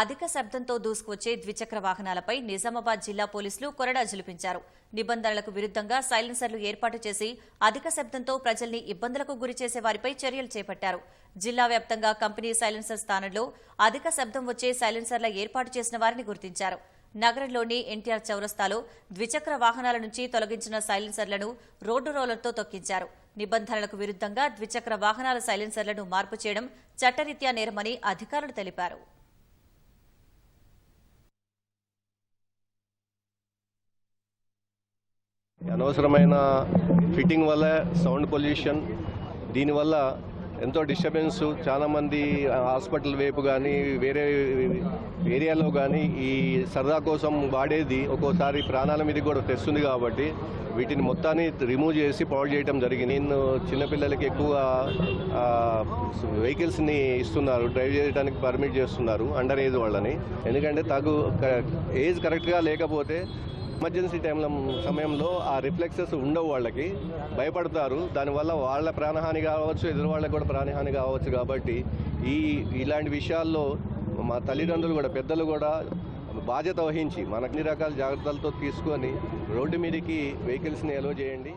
అధిక శబ్దంతో దూసుకువచ్చే ద్విచక్ర వాహనాలపై నిజామాబాద్ జిల్లా పోలీసులు కొరడా జలిపించారు నిబంధనలకు విరుద్ధంగా సైలెన్సర్లు ఏర్పాటు చేసి అధిక శబ్దంతో ప్రజల్ని ఇబ్బందులకు గురి చేసే వారిపై చర్యలు చేపట్టారు. జిల్లా వ్యాప్తంగా కంపెనీ సైలెన్సర్ స్థానంలో అధిక శబ్దం వచ్చే సైలెన్సర్ల ఏర్పాటు చేసిన వారిని గుర్తించారు. నగరంలోని ఎన్టీఆర్ చౌరస్తాలో ద్విచక్ర వాహనాల నుంచి తొలగించిన సైలెన్సర్లను రోడ్డు రోలర్తో తొక్కించారు. నిబంధనలకు విరుద్ధంగా ద్విచక్ర వాహనాల సైలెన్సర్లను మార్పు చేయడం చట్టరీత్యా నేరమని అధికారులు తెలిపారు. అనవసరమైన ఫిట్టింగ్ వల్ల సౌండ్ పొల్యూషన్ దీనివల్ల ఎంతో డిస్టర్బెన్స్. చాలామంది హాస్పిటల్ వైపు కానీ వేరే ఏరియాలో కానీ ఈ సరదా కోసం వాడేది ఒక్కోసారి ప్రాణాల మీద కూడా తెస్తుంది కాబట్టి వీటిని మొత్తాన్ని రిమూవ్ చేసి పాడు చేయడం జరిగింది. నేను చిన్నపిల్లలకి ఎక్కువ వెహికల్స్ని ఇస్తున్నారు. డ్రైవ్ చేయడానికి పర్మిట్ చేస్తున్నారు అండర్ ఏజ్ వాళ్ళని. ఎందుకంటే తగు ఏజ్ కరెక్ట్గా లేకపోతే ఎమర్జెన్సీ టైంలో సమయంలో ఆ రిఫ్లెక్సెస్ ఉండవు వాళ్ళకి భయపడతారు. దానివల్ల వాళ్ళ ప్రాణహాని కావచ్చు ఎదురు వాళ్ళకి కూడా ప్రాణహాని కావచ్చు. కాబట్టి ఈ ఇలాంటి విషయాల్లో మా తల్లిదండ్రులు కూడా పెద్దలు కూడా బాధ్యత వహించి మనకు అన్ని రకాల జాగ్రత్తలతో తీసుకొని రోడ్డు మీదకి వెహికల్స్ని ఎలో చేయండి.